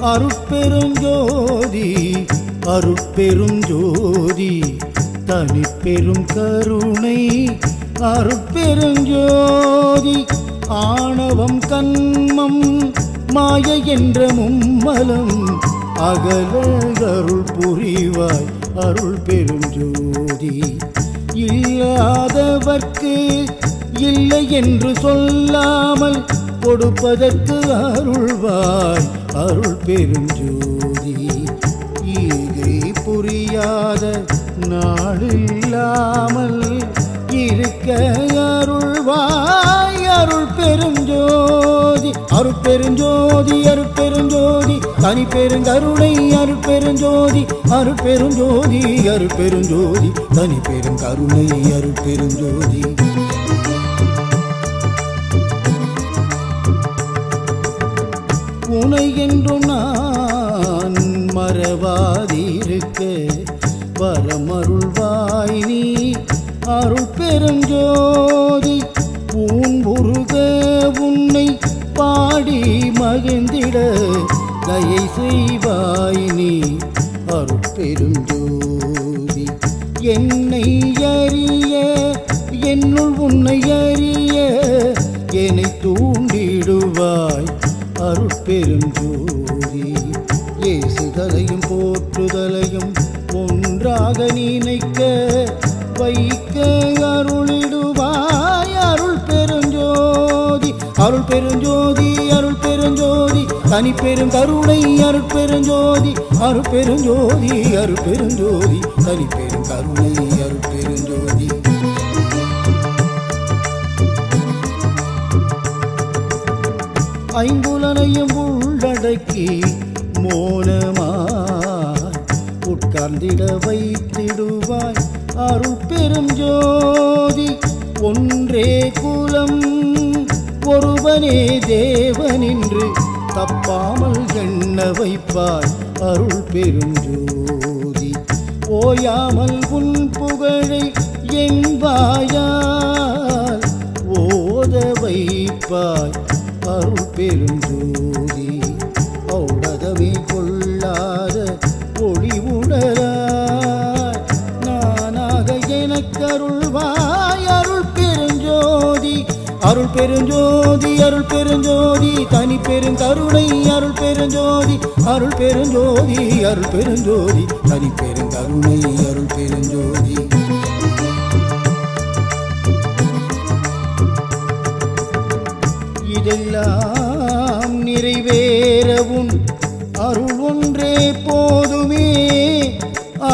அருட்பெருஞ்சோதி அருட்பெருஞ்சோதி தனிப்பெரும் கருணை. அருட்பெருஞ்சோதி ஆணவம் கண்மம் மாய என்ற மும்மலம் அகல அருள் புரிவாய் அருள் பெரும் ஜோதி. இல்லாதவர்க்கு இல்லை என்று சொல்லாமல் கொடுப்பதற்கு அருள்வாய். அருள் பெருஞ்சோதி ஈகை புரியாத நாளில்லாமல் இருக்க அருள்வாய். அருள் பெருஞ்சோதி அருள் பெருஞ்சோதி அருள் பெருஞ்சோதி தனி பெருங்கருணை அருள் பெருஞ்சோதி அருள் பெருஞ்சோதி அருள் பெருஞ்சோதி தனி பெருங்கருணை அருள் பெருஞ்சோதி. மறவாதிருக்க வரமருள்வாய் நீ அருள் பெருஞ்சோதி பூன்புருக உன்னை பாடி மகிழ்ந்திட தயை செய்வாய் நீ அருள் பெருஞ்சோதி என்னை அறிய என்னுள் உன்னை அறிய இயேசுதலையும் போற்றுதலையும் ஒன்றாக நினைக்க வைக்க அருளிடுவாய் அருள் பெருஞ்சோதி. அருள் பெருஞ்சோதி அருள் பெருஞ்சோதி. தனி பெரும் கருணை அருள் பெருஞ்சோதி. அருள் பெருஞ்சோதி அருள் பெருஞ்சோதி. தனி பெரும் கருணை அருள் பெருஞ்சோதி. ஐம்புலனையும் உள்ளடக்கி மோனமாய் உட்கார்ந்திட வைத்திடுவாய். அருள் பெரும் ஜோதி ஒன்றே குலம். ஒருவனே தேவனின்று தப்பாமல் எண்ண வைப்பாய். அருள் பெரும் ஜோதி ஓயாமல் உன் புகழை என்பாயால் ஓத வைப்பாய். அருள் பெருஞ்சோதி ஒளி உணராய். நானாக எனக்கருள்வாய் அருள் பெருஞ்சோதி. அருள் பெருஞ்சோதி அருள் பெருஞ்சோதி. தனி பெருங்கருணை அருள் பெருஞ்சோதி. அருள் பெருஞ்சோதி அருள் பெருஞ்சோதி. தனி பெருங்கருணை அருள் பெருஞ்சோதி. இதெல்லாம் நிறைவேறவும் அருள் ஒன்றே போதும்.